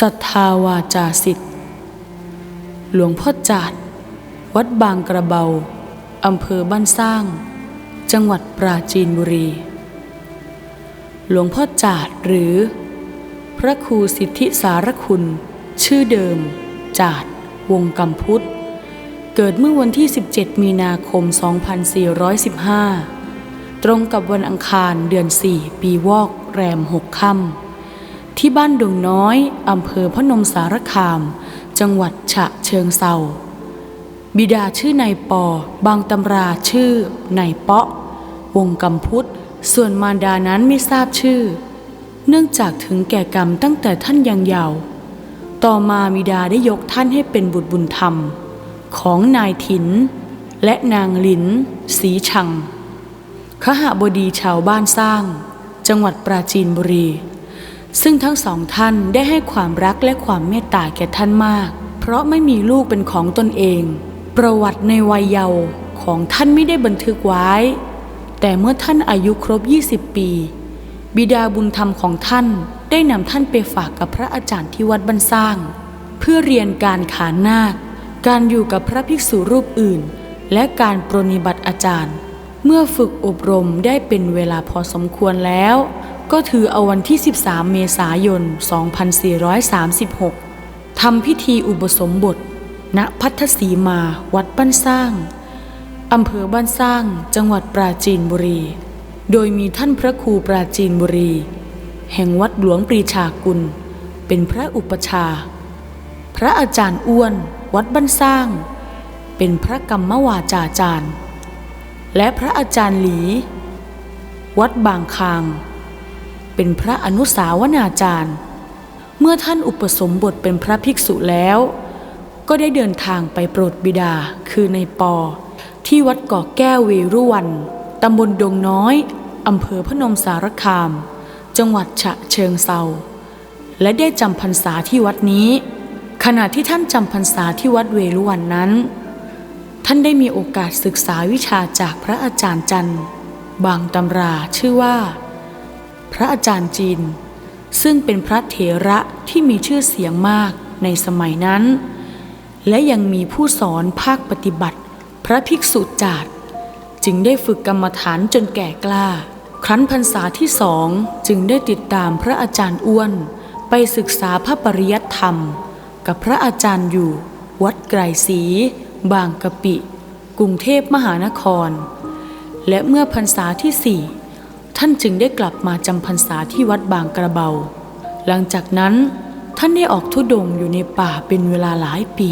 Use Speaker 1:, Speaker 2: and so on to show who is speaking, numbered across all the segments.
Speaker 1: ศรัทธาวาจาสิทธิ์ หลวงพ่อจาด วัดบางกระเบา อำเภอบ้านสร้าง จังหวัดปราจีนบุรี หลวงพ่อจาดหรือ พระครูสิทธิสารคุณ ชื่อเดิม จาด วงกำพุทธ เกิดเมื่อวันที่ 17 มีนาคม 2415 ตรงกับวันอังคารเดือน 4 ปีวอกแรม 6 ค่ำ ที่บ้านดงน้อยอำเภอพนมสารคาม จังหวัดฉะเชิงเซาบิดาชื่อนายปอบางตำราชื่อนายเปาะ วงกำพุทธส่วนมารดานั้นไม่ทราบชื่อ เนื่องจากถึงแก่กรรมตั้งแต่ท่านยังเยาว์ต่อมาบิดาได้ยกท่านให้เป็นบุตรบุญธรรม ของนายถิน และนางหลิน สีชังขหบดีชาวบ้านสร้าง จังหวัดปราจีนบุรี ซึ่งทั้งสองท่านได้ให้ความรักและความเมตตาแก่ท่านมาก เพราะไม่มีลูกเป็นของตนเอง ประวัติในวัยเยาว์ของท่านไม่ได้บันทึกไว้ แต่เมื่อท่านอายุครบ 20 ปี บิดาบุญธรรมของท่านได้นำท่านไปฝากกับพระอาจารย์ที่วัดบ้านสร้าง เพื่อเรียนการขานนาค การอยู่กับพระภิกษุรูปอื่น และการปรนิบัติอาจารย์ เมื่อฝึกอบรมได้เป็นเวลาพอสมควรแล้ว ก็ถือเอาวันที่ 13 เมษายน 2436 ทำพิธีอุปสมบท ณพัทธสีมาวัดบ้านสร้าง อำเภอบ้านสร้าง จังหวัดปราจีนบุรี โดยมีท่านพระครูปราจีนบุรี แห่งวัดหลวงปรีชากุล เป็นพระอุปชา พระอาจารย์อ้วน วัดบ้านสร้าง เป็นพระกรรมวาจาจารย์ และพระอาจารย์หลี วัดบางคาง เป็นพระอนุสาวนาจารย์ เมื่อท่านอุปสมบทเป็นพระภิกษุแล้ว ก็ได้เดินทางไปโปรดบิดาคือในปอ ที่วัดเกาะแก้วเวรุวันตำบลดงน้อยอำเภอพนมสารคาม จังหวัดฉะเชิงเซาและได้จำพรรษาที่วัดนี้ ขณะที่ท่านจำพรรษาที่วัดเวรุวันนั้น ท่านได้มีโอกาสศึกษาวิชาจากพระอาจารย์จันทร์บางตำราชื่อว่า พระอาจารย์จีน ซึ่งเป็นพระเถระที่มีชื่อเสียงมากในสมัยนั้น และยังมีผู้สอนภาคปฏิบัติ พระภิกษุจาดจึงได้ฝึกกรรมฐานจนแก่กล้า ครั้นพรรษาที่สองจึงได้ติดตามพระอาจารย์อ้วน ไปศึกษาพระปริยัติธรรม กับพระอาจารย์อยู่ วัดไกรศรี บางกะปิ กรุงเทพมหานคร และเมื่อพรรษาที่สี่ท่านจึงได้กลับมาจำพรรษาที่วัดบางกระเบา หลังจากนั้นท่านได้ออกทุดงอยู่ในป่าเป็นเวลาหลายปี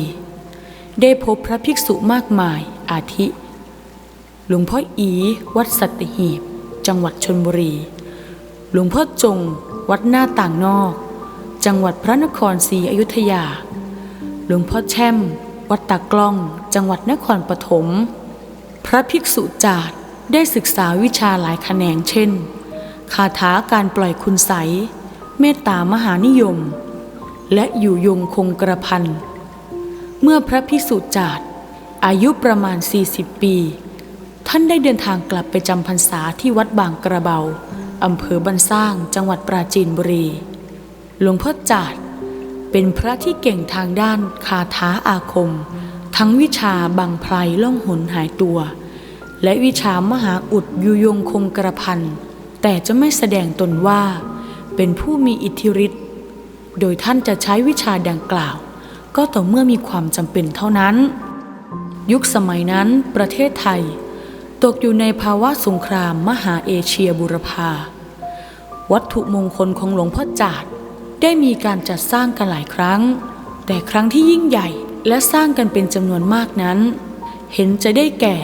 Speaker 1: ได้พบพระภิกษุมากมายอาทิ หลวงพ่ออี วัดสัตหีบ จังหวัดชนบุรี หลวงพ่อจง วัดหน้าต่างนอก จังหวัดพระนครศรีอยุธยา หลวงพ่อแช่ม วัดตากล้อง จังหวัดนครปฐม พระภิกษุจาดได้ศึกษาวิชาหลายแขนงเช่น คาถาการปล่อยคุณใส เมตตามหานิยม และอยู่ยงคงกระพัน เมื่อพระภิกษุจาดอายุประมาณ 40 ปี ท่านได้เดินทางกลับไปจำพรรษาที่วัดบางกระเบาอำเภอบันสร้างจังหวัดปราจีนบุรี หลวงพ่อจาด เป็นพระที่เก่งทางด้านคาถาอาคม ทั้งวิชาบังไพรล่องหนหายตัว และวิชามหาอุดยุยงคงกระพัน แต่จะไม่แสดงตนว่า เป็นผู้มีอิทธิฤทธิ์โดยท่านจะใช้วิชาดังกล่าว ก็ต่อเมื่อมีความจำเป็นเท่านั้น ยุคสมัยนั้นประเทศไทย ตกอยู่ในภาวะสงครามมหาเอเชียบุรพาวัตถุมงคลของหลวงพ่อจาด ได้มีการจัดสร้างกันหลายครั้ง แต่ครั้งที่ยิ่งใหญ่และสร้างกันเป็นจำนวนมากนั้น เห็นจะได้แก่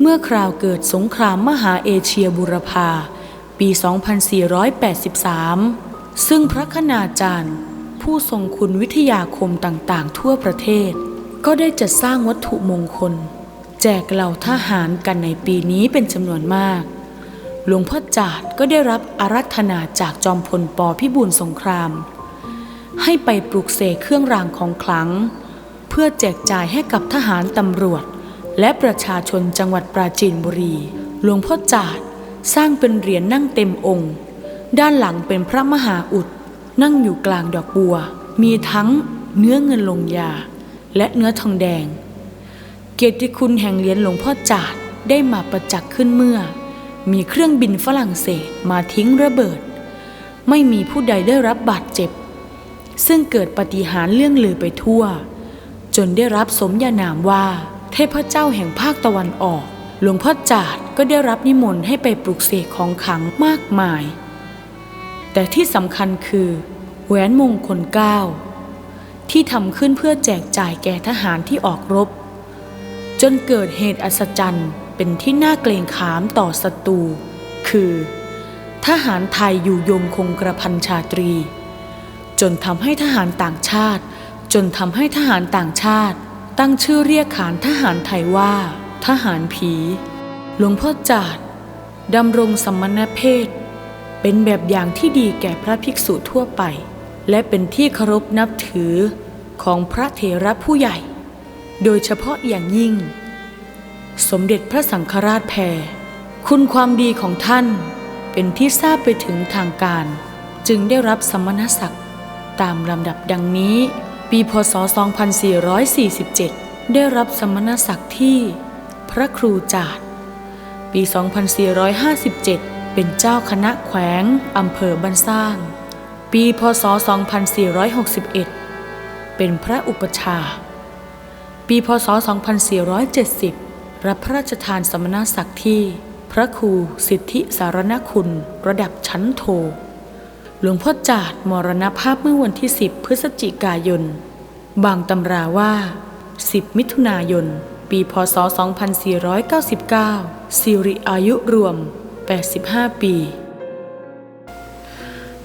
Speaker 1: เมื่อคราวเกิดสงครามมหาเอเชียบุรพาปี 2483 ซึ่งพระคณาจารย์ ผู้ทรงคุณวิทยาคมต่างๆ ทั่วประเทศ ก็ได้จัดสร้างวัตถุมงคล แจกเหล่าทหารกันในปีนี้เป็นจำนวนมาก หลวงพ่อจาดก็ได้รับอารัธนาจากจอมพลปพิบูลสงคราม ให้ไปปลูกเสกเครื่องรางของขลัง เพื่อแจกจ่ายให้กับทหารตำรวจ และประชาชนจังหวัดปราจีนบุรี หลวงพ่อจาดสร้างเป็นเหรียญนั่งเต็มองค์ ด้านหลังเป็นพระมหาอุด นั่งอยู่กลางดอกบัว มีทั้งเนื้อเงินลงยา และเนื้อทองแดง เกียรติคุณแห่งเหรียญหลวงพ่อจาดได้มาประจักษ์ขึ้นเมื่อ มีเครื่องบินฝรั่งเศสมาทิ้งระเบิด ไม่มีผู้ใดได้รับบาดเจ็บ ซึ่งเกิดปฏิหารเรื่องลือไปทั่ว จนได้รับสมญานามว่า เทพเจ้าแห่งภาคตะวันออก หลวงพ่อจาดก็ได้รับนิมนต์ให้ไปปลุกเสกของขังมากมาย แต่ที่สำคัญคือ แหวนมงคลเก้าที่ทำขึ้นเพื่อแจกจ่ายแก่ทหารที่ออกรบ จนเกิดเหตุอัศจรรย์ เป็นที่น่าเกรงขามต่อศัตรู คือ ทหารไทยอยู่ยงคงกระพันชาตรี จนทำให้ทหารต่างชาติ จนทำให้ทหารต่างชาติ ตั้งชื่อเรียกขานทหารไทยว่า ทหารผี หลวงพ่อจาดดำรงสมณเพศ เป็นแบบอย่างที่ดีแก่พระภิกษุทั่วไป และเป็นที่เคารพนับถือของพระเถระผู้ใหญ่ โดยเฉพาะอย่างยิ่ง สมเด็จพระสังฆราชแพรคุณความดีของท่านเป็นที่ทราบไปถึงทางการ จึงได้รับสมณศักดิ์ตามลำดับดังนี้ ปีพศ 2447 ได้รับสมณศักดิ์ที่ พระครูจาดปี 2457 เป็นเจ้าคณะแขวงอำเภอบ้านสร้าง ปีพศ 2461 เป็นพระอุปชา ปีพศ 2470 รับพระราชทานสมณศักดิ์ที่ พระครูสิทธิสารณคุณ ระดับชั้นโท หลวงพ่อจาดมรณภาพเมื่อวันที่ 10 พฤศจิกายน บางตำราว่า 10 มิถุนายน ปีพศ 2499 สิริอายุรวม 85 ปี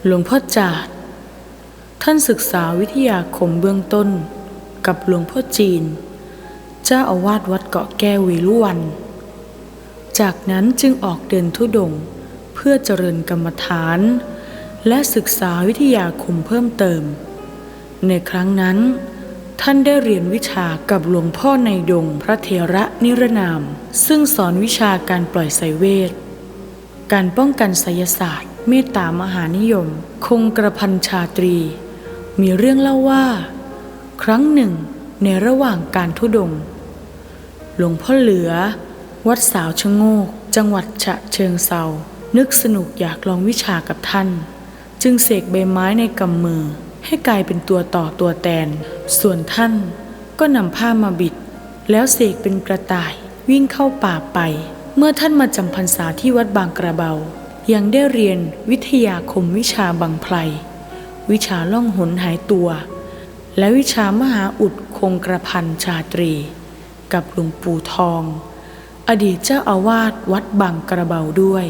Speaker 1: หลวงพ่อจาดท่านศึกษาวิทยาคมเบื้องต้น กับหลวงพ่อจีน เจ้าอาวาสวัดเกาะแก้ววีลุวัน จากนั้นจึงออกเดินทุดงเพื่อเจริญกรรมฐาน และศึกษาวิทยาคมเพิ่มเติม ในครั้งนั้น ท่านได้เรียนวิชากับหลวงพ่อในดงพระเถระนิรนาม ซึ่งสอนวิชาการปล่อยไสยเวท การป้องกันไสยศาสตร์ เมตตามหานิยม คงกระพันชาตรี มีเรื่องเล่าว่า ครั้งหนึ่งในระหว่างการทุดง หลวงพ่อเหลือ วัดสาวชะโงก จังหวัดฉะเชิงเซานึกสนุกอยากลองวิชากับท่าน จึงเสกใบไม้ในกำมือ ให้กลายเป็นตัวต่อตัวแตน ส่วนท่านก็นำผ้ามาบิด แล้วเสกเป็นกระต่ายวิ่งเข้าป่าไป เมื่อท่านมาจำพรรษาที่วัดบางกระเบา ยังได้เรียนวิทยาคมวิชาบังไพรวิชาล่องหนหายตัว และวิชามหาอุดคงกระพันชาตรี กับหลวงปู่ทอง อดีตเจ้าอาวาสวัดบางกระเบาด้วย